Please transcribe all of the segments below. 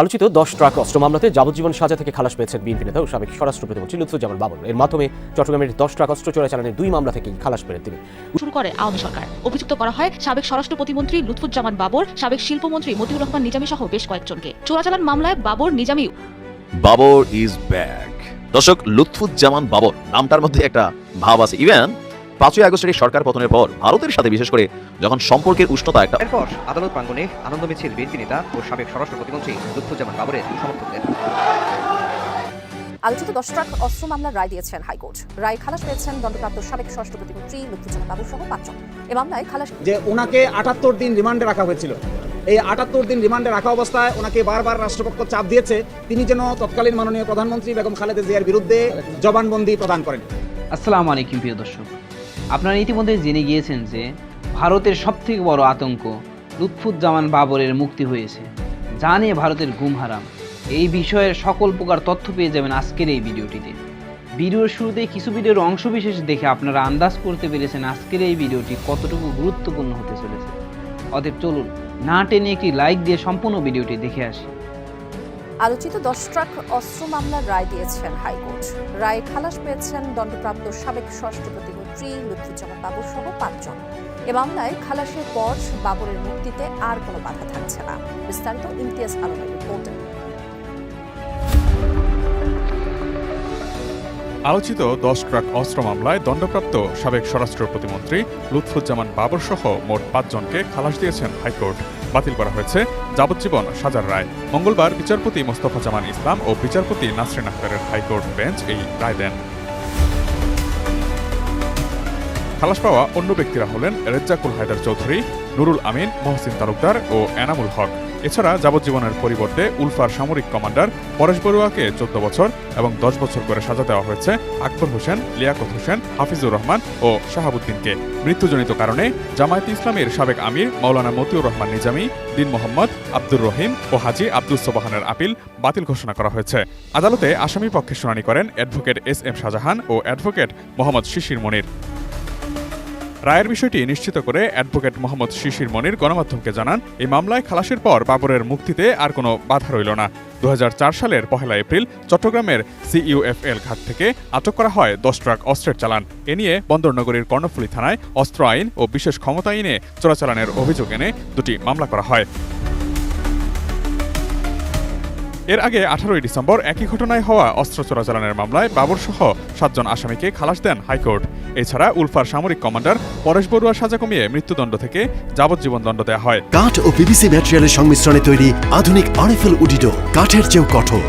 আলোচিত দশ ট্রাক অস্ত্র মামলাতে যাবজ্জীবন সাজা থেকে খালাস পেয়েছেন বিএনপি নেতা ও সাবেক স্বরাষ্ট্র প্রতিমন্ত্রী লুৎফুজ্জামান বাবর এর মাধ্যমে চট্টগ্রামের দশ ট্রাক অস্ত্র চোরাচালানের দুই মামলা থেকেই খালাস পেলেন তিনি। শুরু করে আওয়ামী সরকার। অভিযুক্ত করা হয় সাবেক স্বরাষ্ট্র প্রতিমন্ত্রী লুৎফুজ্জামান বাবর সাবেক শিল্পমন্ত্রী মতিউর রহমান নিজামী সহ বেশ কয়েকজনকে। চোরাচালান মামলায় বাবর নিজামী বাবর ইজ ব্যাক। দর্শক লুৎফুজ্জামান বাবর নামটার মধ্যে একটা ভাব আছে। ইভেন পাঁচই আগস্টের সরকার পতনের পর ভারতের সাথে বিশেষ করে যখন সম্পর্কের উষ্ণতা একটা এরপর আদালত প্রাঙ্গণে আনন্দ মিছিল বিএনপি নেতা ও সাবেক স্বরাষ্ট্র প্রতিমন্ত্রী লুৎফুজ্জামান বাবরের সমর্থকদের। আলোচিত দশ ট্রাক অস্ত্র মামলার রায় দিয়েছেন হাইকোর্ট। রায় খালাস পেয়েছেন দণ্ডপ্রাপ্ত সাবেক স্বরাষ্ট্র প্রতিমন্ত্রী লুৎফুজ্জামান বাবু সহ পাঁচজন। এ মামলায় খালাস যে ওনাকে আটাত্তর দিন রিমান্ডে রাখা হয়েছিল। এই আটাত্তর দিন রিমান্ডে রাখা অবস্থায় ওনাকে বারবার রাষ্ট্রপক্ষ চাপ দিয়েছে। তিনি যেন তৎকালীন মাননীয় প্রধানমন্ত্রী বেগম খালেদা জিয়ার বিরুদ্ধে জবানবন্দি প্রদান করেন। আসসালামু আলাইকুম প্রিয় দর্শক। আপনারা ইতিমধ্যে জেনে গিয়েছেন যে ভারতের সবথেকে বড় আতঙ্ক লুৎফুজ্জামান বাবরের মুক্তি হয়েছে। যা নিয়ে ভারতের ঘুম হারাম। এই বিষয়ের সকল প্রকার তথ্য পেয়ে যাবেন আজকের এই ভিডিওটিতে। ভিডিওর শুরুতে কিছু ভিডিওর অংশবিশেষ দেখে আপনারা আন্দাজ করতে পেরেছেন আজকের এই ভিডিওটি কতটুকু গুরুত্বপূর্ণ হতে চলেছে। অতএব চলুন না টেনে একটি লাইক দিয়ে সম্পূর্ণ ভিডিওটি দেখে আসি। আলোচিত দশ ট্রাক অস্ত্র মামলার রায় দিয়েছেন হাইকোর্ট। রায় খালাস পেয়েছেন দণ্ডপ্রাপ্ত সাবেক স্বরাষ্ট্র প্রতিমন্ত্রী লুৎফুজ্জামান বাবু সহ পাঁচজন। এ মামলায় খালাসের পর বাবরের মুক্তিতে আর কোনো বাধা থাকছে না। বিস্তারিত ইমতিয়াজ আলমের রিপোর্টে। আলোচিত দশ ট্রাক অস্ত্র মামলায় দণ্ডপ্রাপ্ত সাবেক স্বরাষ্ট্র প্রতিমন্ত্রী লুৎফুজ্জামান বাবর সহ মোট পাঁচজনকে খালাস দিয়েছেন হাইকোর্ট। বাতিল করা হয়েছে যাবজ্জীবন সাজার রায়। মঙ্গলবার বিচারপতি মোস্তফা জামান ইসলাম ও বিচারপতি নাসরিন আখতারের হাইকোর্ট বেঞ্চ এই রায় দেন। খালাস পাওয়া অন্য ব্যক্তিরা হলেন রেজ্জাকুল হায়দার চৌধুরী, নুরুল আমিন, মহসিন তালুকদার ও এনামুল হক। এছাড়া যাবজ্জীবনের পরিবর্তে উলফার সামরিক কমান্ডার পরেশ বড়ুয়াকে চোদ্দ বছর এবং দশ বছর করে সাজা দেওয়া হয়েছে আকবর হোসেন, লিয়াকত হোসেন, হাফিজুর রহমান ও শাহাবুদ্দিনকে। মৃত্যুজনিত কারণে জামায়াত ইসলামের সাবেক আমির মাওলানা মতিউর রহমান নিজামী, দিন মোহাম্মদ আব্দুর রহিম ও হাজি আব্দুল সোবাহানের আপিল বাতিল ঘোষণা করা হয়েছে। আদালতে আসামি পক্ষে শুনানি করেন অ্যাডভোকেট এস এম শাহজাহান ও অ্যাডভোকেট মোহাম্মদ শিশির মনির। রায়ের বিষয়টি নিশ্চিত করে অ্যাডভোকেট মোহাম্মদ শিশির মনির গণমাধ্যমকে জানান, এই মামলায় খালাসের পর বাবরের মুক্তিতে আর কোনো বাধা রইল না। দু হাজার চার সালের পহেলা এপ্রিল চট্টগ্রামের সিইউএফএল ঘাট থেকে আটক করা হয় দশ ট্রাক অস্ত্রের চালান। এ নিয়ে বন্দরনগরীর কর্ণফুলী থানায় অস্ত্র আইন ও বিশেষ ক্ষমতা আইনে চোরাচালানের অভিযোগ এনে দুটি মামলা করা হয়। এর আগে আঠারোই ডিসেম্বর একই ঘটনায় হওয়া অস্ত্র চোরাচালানের মামলায় বাবর সহ সাতজন আসামিকে খালাস দেন হাইকোর্ট। এছাড়া উলফার সামরিক কমান্ডার পরেশ বড়ুয়ার সাজা কমিয়ে মৃত্যুদণ্ড থেকে যাবজ্জীবন দণ্ড দেওয়া হয়। কাঠ ও পিভিসি ম্যাটেরিয়ালের সংমিশ্রণে তৈরি আধুনিক আরএফএল উডিডো কাঠের চেয়েও কঠোর।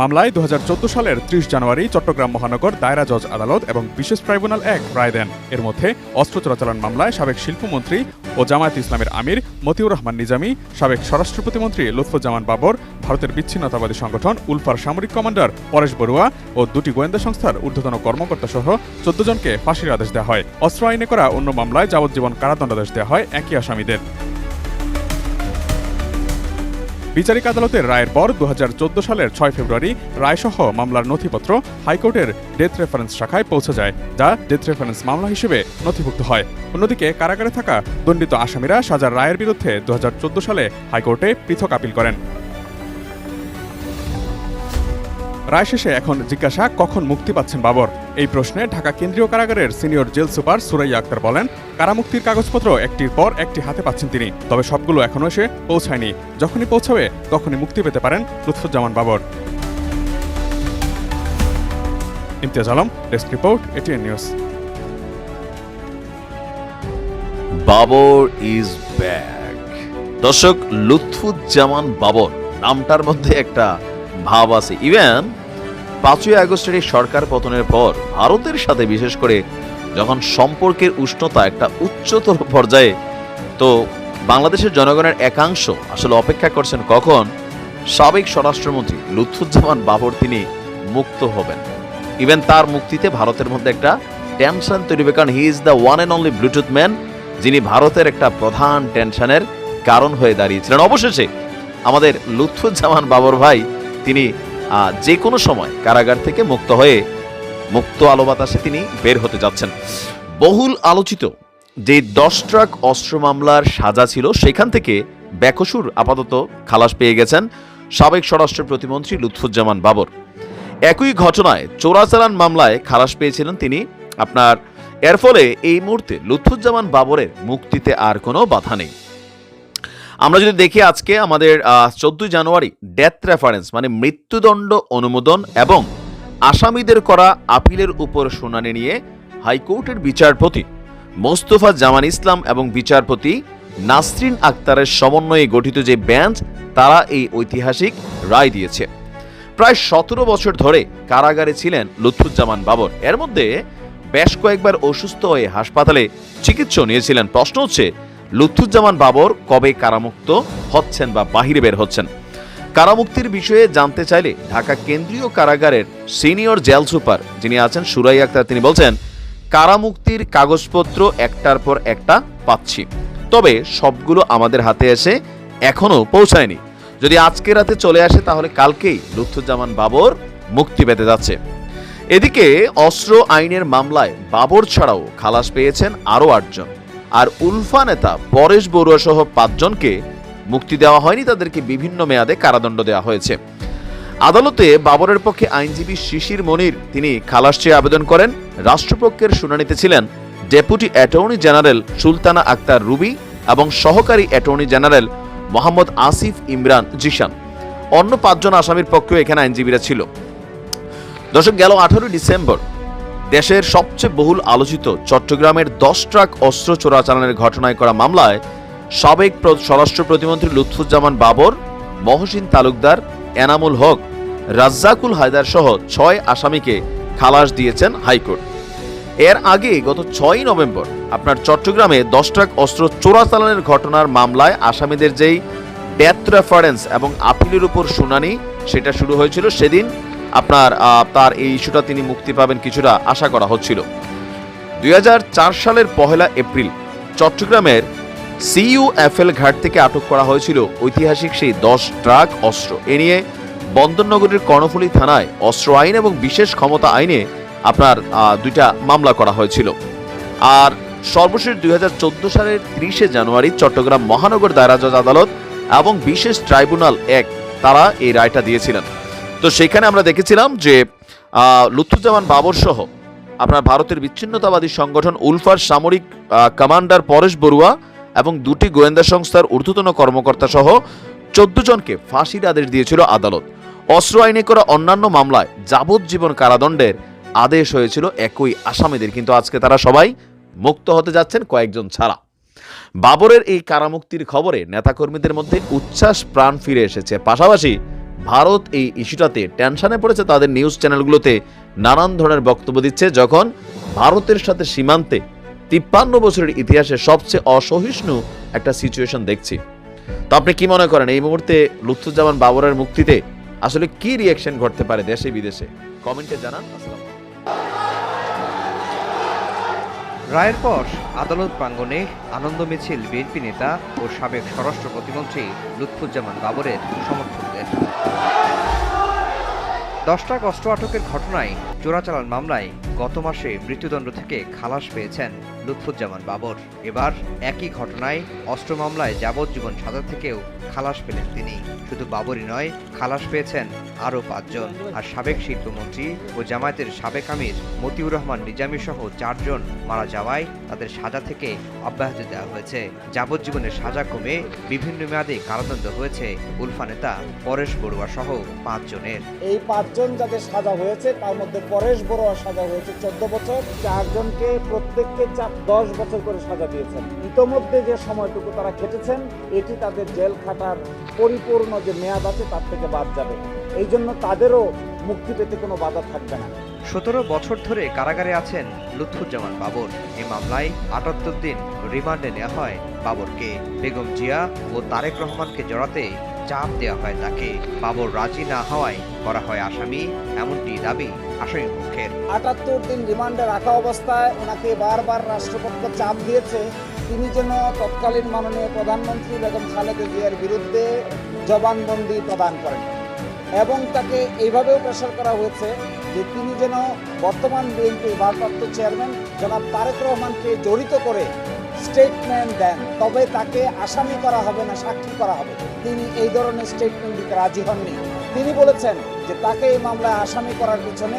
মামলায় দু হাজার চোদ্দ সালের ত্রিশ জানুয়ারি চট্টগ্রাম মহানগর দায়রা জজ আদালত এবং বিশেষ ট্রাইব্যুনাল এক রায় দেন। এর মধ্যে অস্ত্র চোরাচালান মামলায় সাবেক শিল্পমন্ত্রী ও জামায়াত ইসলামের আমির মতিউর রহমান নিজামী, সাবেক স্বরাষ্ট্র প্রতিমন্ত্রী লুৎফুজ্জামান বাবর, ভারতের বিচ্ছিন্নতাবাদী সংগঠন উলফার সামরিক কমান্ডার পরেশ বড়ুয়া ও দুটি গোয়েন্দা সংস্থার ঊর্ধ্বতন কর্মকর্তা সহ চোদ্দ জনকে ফাঁসির আদেশ দেওয়া হয়। অস্ত্র আইনে করা অন্য মামলায় যাবজ্জীবন কারাদণ্ডাদেশ দেওয়া হয় একই আসামিদের। বিচারিক আদালতের রায়ের পর দুহাজার চোদ্দ সালের ছয় ফেব্রুয়ারি রায়সহ মামলার নথিপত্র হাইকোর্টের ডেথ রেফারেন্স শাখায় পৌঁছে যায়, যা ডেথ রেফারেন্স মামলা হিসেবে নথিভুক্ত হয়। অন্যদিকে কারাগারে থাকা দণ্ডিত আসামিরা সাজার রায়ের বিরুদ্ধে দু হাজার চোদ্দ সালে হাইকোর্টে পৃথক আপিল করেন। রায় শেষে এখন জিজ্ঞাসা, কখন মুক্তি পাচ্ছেন বাবর? এই প্রশ্নে ঢাকা কেন্দ্রীয় কারাগারের senior jail super Suraiya Akter বলেন, কারামুক্তির কাগজপত্র একটির পর একটি হাতে পাচ্ছেন তিনি, তবে সবগুলো এখনও এসে পৌঁছায়নি। যখনই পৌঁছাবে, তখনই মুক্তি পেতে পারেন Lutfuzzaman Babar. Imtiaz Alam, desk report, ATN news. Babar is back. দর্শক, লুৎফুজ্জামান বাবর, নামটার মধ্যে একটা ভাব আছে। ইভেন পাঁচই আগস্টের এই সরকার পতনের পর ভারতের সাথে, বিশেষ করে যখন সম্পর্কের উষ্ণতা একটা উচ্চতর পর্যায়ে, তো বাংলাদেশের জনগণের একাংশ আসলে অপেক্ষা করছেন কখন সাবেক স্বরাষ্ট্রমন্ত্রী লুৎফুজ্জামান বাবর তিনি মুক্ত হবেন। ইভেন তার মুক্তিতে ভারতের মধ্যে একটা টেনশন তৈরি হবে, কারণ he is the one and only Bluetooth man যিনি ভারতের একটা প্রধান টেনশনের কারণ হয়ে দাঁড়িয়েছিলেন। অবশেষে আমাদের লুৎফুজ্জামান বাবর ভাই, তিনি যে কোনো সময় কারাগার থেকে মুক্ত হয়ে মুক্ত আলো বাতাসে তিনি বের হতে যাচ্ছেন। বহুল আলোচিত যে দশ ট্রাক অস্ত্র মামলার সাজা ছিল, সেখান থেকে বেকসুর আপাতত খালাস পেয়ে গেছেন সাবেক স্বরাষ্ট্র প্রতিমন্ত্রী লুৎফুজ্জামান বাবর। একই ঘটনায় চোরাচালান মামলায় খালাস পেয়েছিলেন তিনি। আপনার, এর ফলে এই মুহূর্তে লুৎফুজ্জামান বাবরের মুক্তিতে আর কোনো বাধা নেই। আমরা যদি দেখি আজকে আমাদের চোদ্দই জানুয়ারি ডেথ রেফারেন্স মানে মৃত্যুদণ্ড অনুমোদন এবং আসামিদের করা আপিলের উপর শুনানি নিয়ে হাইকোর্টের বিচারপতি মোস্তফা জামান ইসলাম এবং বিচারপতি নাসরিন আক্তারের সমন্বয়ে গঠিত যে বেঞ্চ তারা এই ঐতিহাসিক রায় দিয়েছে। প্রায় সতেরো বছর ধরে কারাগারে ছিলেন লুৎফুজ্জামান বাবর। এর মধ্যে বেশ কয়েকবার অসুস্থ হয়ে হাসপাতালে চিকিৎসা নিয়েছিলেন। প্রশ্ন হচ্ছে লুৎফুজ্জামান বাবর কবে কারামুক্ত হচ্ছেন বা বাহিরে বের হচ্ছেন? কারামুক্তির বিষয়ে জানতে চাইলে ঢাকা কেন্দ্রীয় কারাগারের সিনিয়র জেল সুপার যিনি আছেন সুরাই আক্তার, তিনি বলছেন, কারামুক্তির কাগজপত্র একটার পর একটা পাচ্ছি। তবে সবগুলো আমাদের হাতে এসে এখনও পৌঁছায়নি। যদি আজকে রাতে চলে আসে, তাহলে কালকেই লুৎফুজ্জামান বাবর মুক্তি পেতে যাচ্ছে। এদিকে অস্ত্র আইনের মামলায় বাবর ছাড়াও খালাস পেয়েছেন আরও আটজন। আর উলফা নেতা পরেশ বড়ুয়া সহ পাঁচজনকে মুক্তি দেওয়া হয়নি, তাদেরকে বিভিন্ন মেয়াদে কারাদণ্ড দেওয়া হয়েছে। আদালতে বাবরের পক্ষে আইনজীবী শিশির মনির, তিনি খালাস চেয়ে আবেদন করেন। রাষ্ট্রপক্ষের শুনানিতে ছিলেন deputy attorney general Sultana Akter Ruby এবং সহকারী অ্যাটর্নি জেনারেল মোহাম্মদ আসিফ ইমরান জিশান। অন্য পাঁচজন আসামির পক্ষেও এখানে আইনজীবীরা ছিল। দর্শক, গেল আঠারোই ডিসেম্বর। দেশের সবচেয়ে বহুল আলোচিত চট্টগ্রামের দশ ট্রাক অস্ত্র চোরাচালানের ঘটনায় করা মামলায় সাবেক স্বরাষ্ট্র প্রতিমন্ত্রী লুৎফুজ্জামান বাবর, মহসিন তালুকদার, এনামুল হক, রাজ্জাকুল হায়দার সহ ছয় আসামিকে খালাস দিয়েছেন হাইকোর্ট। এর আগে গত ছয়ই নভেম্বর আপনার চট্টগ্রামে দশ ট্রাক অস্ত্র চোরাচালানের ঘটনার মামলায় আসামিদের যেই ডেথ রেফারেন্স এবং আপিলের উপর শুনানি, সেটা শুরু হয়েছিল সেদিন। আপনার তার এই ইস্যুটা তিনি মুক্তি পাবেন কিছুটা আশা করা হচ্ছিল। দুই হাজার চার সালের পহেলা এপ্রিল চট্টগ্রামের সিইউএফএল ঘাট থেকে আটক করা হয়েছিল ঐতিহাসিক সেই দশ ট্রাক অস্ত্র। এ নিয়ে বন্দরনগরের কর্ণফুলী থানায় অস্ত্র আইন এবং বিশেষ ক্ষমতা আইনে আপনার দুইটা মামলা করা হয়েছিল। আর সর্বশেষ দুই হাজার চোদ্দ সালের ত্রিশে জানুয়ারি চট্টগ্রাম মহানগর দায়রা জজ আদালত এবং বিশেষ ট্রাইব্যুনাল এক, তারা এই রায়টা দিয়েছিলেন। তো সেখানে আমরা দেখেছিলাম যে লুৎফুজ্জামান বাবর সহ আপনার ভারতের বিচ্ছিন্নতাবাদী সংগঠন উলফার সামরিক কমান্ডার পরেশ বড়ুয়া এবং দুটি গোয়েন্দা সংস্থার ঊর্ধ্বতন কর্মকর্তা সহ চোদ্দ জনকে ফাঁসির আদেশ দিয়েছিল আদালত। অস্ত্র আইনে করা অন্যান্য মামলায় যাবজ্জীবন কারাদণ্ডের আদেশ হয়েছিল একই আসামিদের, কিন্তু আজকে তারা সবাই মুক্ত হতে যাচ্ছেন কয়েকজন ছাড়া। বাবরের এই কারামুক্তির খবরে নেতাকর্মীদের মধ্যে উচ্ছ্বাস প্রাণ ফিরে এসেছে। পাশাপাশি ভারত এই ইস্যুটাতে টেনশনে পড়েছে তাদের নিউজ চ্যানেলগুলোতে নানান ধরনের বক্তব্য দিচ্ছে, যখন ভারতের সাথে সীমান্তে তিপ্পান্ন বছরের ইতিহাসে সবচেয়ে অসহিষ্ণু একটা সিচুয়েশন দেখছি। তো আপনি কি মনে করেন, এই মুহূর্তে লুৎফুজ্জামান বাবরের মুক্তিতে আসলে কি রিয়াকশন ঘটতে পারে দেশে বিদেশে? কমেন্টে জানান রায়ের পর আদালত প্রাঙ্গণে আনন্দ মিছিল বিএনপি নেতা ও সাবেক স্বরাষ্ট্র প্রতিমন্ত্রী লুৎফুজ্জামান বাবরের সমর্থকদের দশ কষ্ট আটকের ঘটনায় চোরাচালান মামলায় গত মাসে মৃত্যুদণ্ড থেকে খালাস পেয়েছেন লুৎফুজ্জামান বাবর। এবার একই ঘটনায় অস্ত্র মামলায় যাবজ্জীবন সাজা থেকেও খালাস পেলেন তিনি। শুধু বাবরই নয়, খালাস পেয়েছেন আরও পাঁচজন। আর সাবেক শিল্পমন্ত্রী ও জামায়াতের সাবেক আমির মতিউর রহমান নিজামী সহ চারজন মারা যাওয়ায় তাদের সাজা থেকে অব্যাহতি দেওয়া হয়েছে। যাবজ্জীবনের সাজা কমে বিভিন্ন মেয়াদে কারাদণ্ড হয়েছে উলফা নেতা পরেশ বড়ুয়া সহ পাঁচজনের। এই পাঁচজন যাদের সাজা হয়েছে, তার মধ্যে পরেশ বড়ুয়া সাজা হয়েছে চোদ্দ বছর, চারজনকে প্রত্যেককে চার দশ বছর করে সাজা দিয়েছেন। ইতোমধ্যে যে সময়টুকু তারা খেটেছেন, এটি তাদের জেল খাটার পরিপূর্ণ যে মেয়াদ আছে, তার থেকে বাদ যাবে। এই জন্য তাদেরও মুক্তি পেতে কোনো বাধা থাকবে না। সতেরো বছর ধরে কারাগারে আছেন লুৎফুজ্জামান বাবর। এ মামলায় আটাত্তর দিন রিমান্ডে নেওয়া হয় বাবরকে। বেগম জিয়া ও তারেক রহমানকে জড়াতে চাপ দেওয়া হয় তাকে। বাবর রাজি না হওয়ায় করা হয় আসামি, এমনটি দাবি আসামি পক্ষের। আটাত্তর দিন রিমান্ডে রাখা অবস্থায় ওনাকে বারবার রাষ্ট্রপক্ষ চাপ দিয়েছে। তিনি যেন তৎকালীন মাননীয় প্রধানমন্ত্রী বেগম খালেদা জিয়ার বিরুদ্ধে জবানবন্দি প্রদান করেন। এবং তাকে এইভাবেও প্রেশার করা হয়েছে যে তিনি যেন বর্তমান বিএনপির ভারপ্রাপ্ত চেয়ারম্যান জনাব তারেক রহমানকে জড়িত করে স্টেটমেন্ট দেন, তবে তাকে আসামি করা হবে না, সাক্ষী করা হবে। তিনি এই ধরনের স্টেটমেন্ট দিতে রাজি হননি। তিনি বলেছেন যে তাকে এই মামলায় আসামি করার পিছনে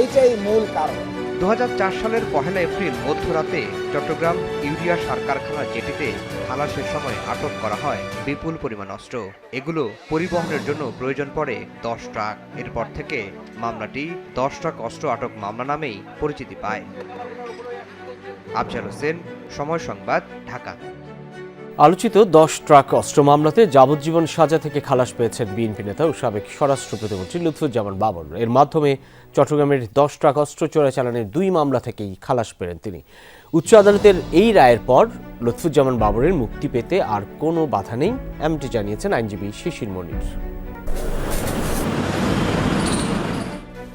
এইটাই মূল কারণ। দুই হাজার চার সালের পহেলা এপ্রিল মধ্যরাতে চট্টগ্রাম ইউরিয়া সার কারখানা জেটিতে খালাসের সময় আটক করা হয় বিপুল পরিমাণ অস্ত্র। এগুলো পরিবহনের জন্য প্রয়োজন পড়ে দশ ট্রাক। এরপর থেকে মামলাটি দশ ট্রাক অস্ত্র আটক মামলা নামেই পরিচিতি পায়। আফজাল হোসেন সময় সংবাদ ঢাকা। আলোচিত দশ ট্রাক অস্ত্র মামলাতে যাবজ্জীবন সাজা থেকে খালাস পেয়েছেন বিএনপি নেতা ও সাবেক স্বরাষ্ট্র প্রতিমন্ত্রী লুৎফুজ্জামান বাবর। এর মাধ্যমে চট্টগ্রামের দশ ট্রাক অস্ত্র চোরাচালানের দুই মামলা থেকেই খালাস পেলেন তিনি। উচ্চ আদালতের এই রায়ের পর লুৎফুজ্জামান বাবরের মুক্তি পেতে আর কোনো বাধা নেই এমনটি জানিয়েছেন আইনজীবী শিশির মনির।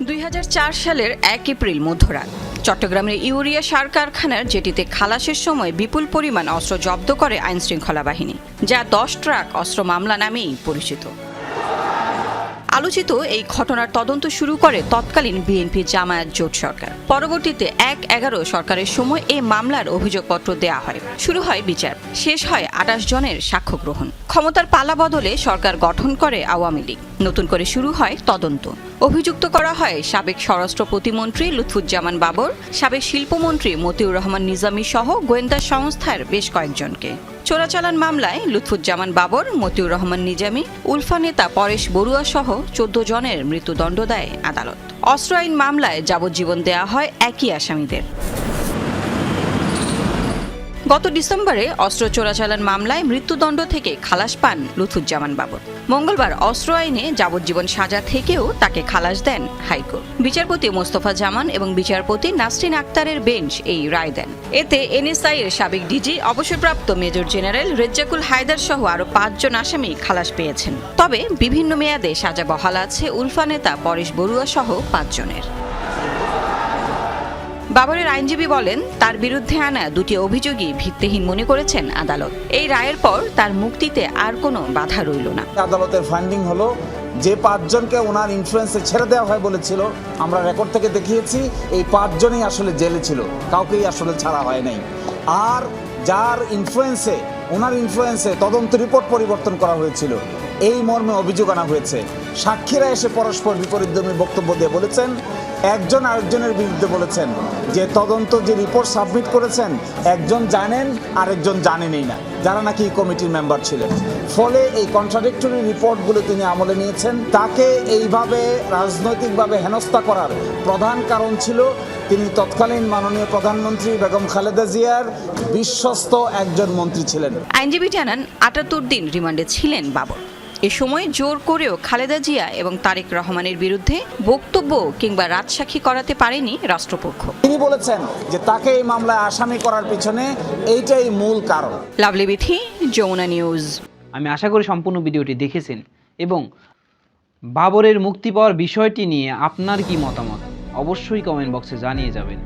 দুই হাজার চার সালের এক এপ্রিল মধ্যরাত চট্টগ্রামের ইউরিয়া সার কারখানার যেটিতে খালাসের সময় বিপুল পরিমাণ অস্ত্র জব্দ করে আইনশৃঙ্খলা বাহিনী, যা দশ ট্রাক অস্ত্র মামলা নামেই পরিচিত। আলোচিত এই ঘটনার তদন্ত শুরু করে তৎকালীন বিএনপি জামায়াত জোট সরকার। পরবর্তীতে এক এগারো সরকারের সময় এই মামলার অভিযোগপত্র দেয়া হয়। শুরু হয় বিচার, শেষ হয় আঠাশ জনের সাক্ষ্য গ্রহণ। ক্ষমতার পালা বদলে সরকার গঠন করে আওয়ামী লীগ। নতুন করে শুরু হয় তদন্ত। অভিযুক্ত করা হয় সাবেক স্বরাষ্ট্র প্রতিমন্ত্রী লুৎফুজ্জামান বাবর, সাবেক শিল্পমন্ত্রী মতিউর রহমান নিজামী সহ গোয়েন্দা সংস্থার বেশ কয়েকজনকে। চোরাচালান মামলায় লুৎফুজ্জামান বাবর, মতিউর রহমান নিজামী, উলফা নেতা পরেশ বড়ুয়া সহ চোদ্দ জনের মৃত্যুদণ্ড দেয় আদালত। অস্ত্র আইন মামলায় যাবজ্জীবন দেয়া হয় একই আসামিদের। গত ডিসেম্বরে অস্ত্র চোরাচালান মামলায় মৃত্যুদণ্ড থেকে খালাস পান লুথুজ্জামান বাবর। মঙ্গলবার অস্ত্র আইনে যাবজ্জীবন সাজা থেকেও তাকে খালাস দেন হাইকোর্ট। বিচারপতি মোস্তফা জামান এবং বিচারপতি নাসরিন আক্তারের বেঞ্চ এই রায় দেন। এতে এনএসআই এর সাবেক ডিজি, অবসরপ্রাপ্ত মেজর জেনারেল রেজ্জাকুল হায়দার সহ আরও পাঁচজন আসামি খালাস পেয়েছেন। তবে বিভিন্ন মেয়াদে সাজা বহাল আছে উলফা নেতা পরেশ বড়ুয়া সহ পাঁচজনের। বাবরের আইনজীবী বলেন, তার বিরুদ্ধে আনা দুটি অভিযোগই ভিত্তিহীন মনে করেছেন আদালত। এই রায়ের পর তার মুক্তিতে আর কোনো বাধা রইল না। আদালতের ফাইন্ডিং হলো, যে পাঁচজনকে ওনার ইনফ্লুয়েন্সে ছেড়ে দেওয়া হয় বলেছিল, আমরা রেকর্ড থেকে দেখিয়েছি, এই পাঁচজনই আসলে জেলে ছিল, কাউকেই আসলে ছাড়া হয় নাই। আর যার ইনফ্লুয়েন্সে ওনার ইনফ্লুয়েন্সে তদন্ত রিপোর্ট পরিবর্তন করা হয়েছিল, এই মর্মে অভিযোগ আনা হয়েছে। সাক্ষীরা এসে পরস্পর বিপরীতধর্মী বক্তব্য দিয়ে বলেছেন একজন আরেকজনের বিরুদ্ধে বলেছেন যে তদন্ত যে রিপোর্ট সাবমিট করেছেন, একজন জানেন, আরেকজন জানেনই না। যারা নাকি কমিটির মেম্বার ছিলেন। ফলে এই কন্ট্রাডিক্টরি রিপোর্টগুলো তিনি আমলে নিয়েছেন। তাকে এইভাবে রাজনৈতিকভাবে হেনস্থা করার প্রধান কারণ ছিল তিনি তৎকালীন মাননীয় প্রধানমন্ত্রী বেগম খালেদা জিয়ার বিশ্বস্ত একজন মন্ত্রী ছিলেন। আইনজীবী জানান, আটাত্তর দিন রিমান্ডে ছিলেন বাবর। এ সময় জোর করেও খালেদা জিয়া এবং তারেক রহমানের বিরুদ্ধে বক্তব্য কিংবা রাজসাক্ষী করাতে পারেনি রাষ্ট্রপক্ষ। তিনি বলেছেন যে তাকে এই মামলায় আসামি করার পিছনে এইটাই মূল কারণ। Lovely Bithi Jamuna news. আমি আশা করি সম্পূর্ণ ভিডিওটি দেখেছেন এবং বাবরের মুক্তি পাওয়ার বিষয়টি নিয়ে আপনার কি মতামত? অবশ্যই কমেন্ট বক্সে জানিয়ে যাবেন।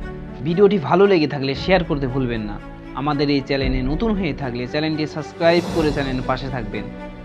ভিডিওটি ভালো লেগে থাকলে শেয়ার করতে ভুলবেন না। আমাদের এই চ্যানেলে নতুন হয়ে থাকলে চ্যানেলটি সাবস্ক্রাইব করে চ্যানেলের পাশে থাকবেন।